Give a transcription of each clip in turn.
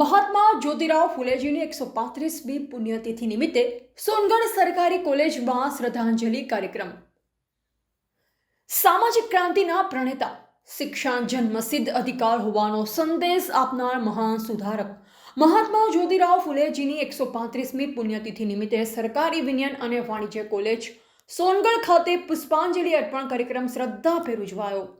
મહાત્મા જ્યોતિરાવ ફુલેજીની એકસો પાંત્રીસમી પુણ્યતિથિ નિમિત્તે સોનગઢ સરકારી કોલેજમાં શ્રદ્ધાંજલિ કાર્યક્રમ. સામાજિક ક્રાંતિના પ્રણેતા, શિક્ષણ જન્મસિદ્ધ અધિકાર હોવાનો સંદેશ આપનાર મહાન સુધારક, મહાત્મા જ્યોતિરાવ ફુલેજીની એકસો પાંત્રીસમી પુણ્યતિથિ નિમિત્તે સરકારી વિજ્ઞાન અને વાણિજ્ય કોલેજ, સોનગઢ ખાતે પુષ્પાંજલિ અર્પણ કાર્યક્રમ શ્રદ્ધાભેર ઉજવાયો.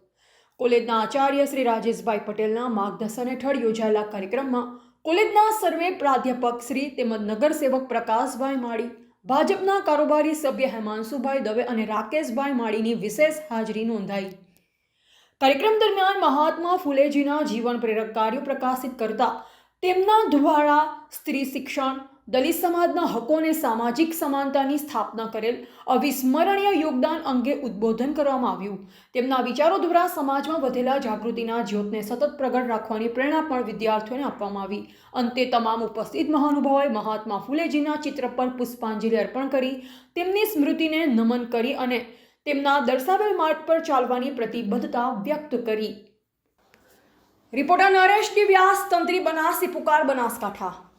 કોલેજના આચાર્ય શ્રી રાજેશભાઈ પટેલના માર્ગદર્શન હેઠળ યોજાયેલા કાર્યક્રમમાં કોલેજના સર્વે પ્રાધ્યાપક શ્રી તેમજ નગરસેવક પ્રકાશભાઈ માળી, ભાજપના કારોબારી સભ્ય હેમાંશુભાઈ દવે અને રાકેશભાઈ માળીની વિશેષ હાજરી નોંધાઈ. કાર્યક્રમ દરમિયાન મહાત્મા ફુલેજીના જીવન પ્રેરક કાર્યો પ્રકાશિત કરતા તેમના દ્વારા સ્ત્રી શિક્ષણ દલિત સમાજના હકો અને સામાજિક સમાનતાની સ્થાપના કરેલ અવિસ્મરણીય યોગદાન અંગે ઉદ્બોધન કરવામાં આવ્યું. તેમના વિચારો દ્વારા સમાજમાં વધેલા જાગૃતિના જ્યોતને સતત પ્રગટ રાખવાની પ્રેરણા પણ વિદ્યાર્થીઓને આપવામાં આવી. અંતે તમામ ઉપસ્થિત મહાનુભાવોએ મહાત્મા ફુલેજીના ચિત્ર પર પુષ્પાંજલિ અર્પણ કરી, તેમની સ્મૃતિને નમન કરી અને તેમના દર્શાવેલ માર્ગ પર ચાલવાની પ્રતિબદ્ધતા વ્યક્ત કરી. રિપોર્ટર નરેશ વ્યાસ તંત્રી બનાસી, પુકાર બનાસકાંઠા.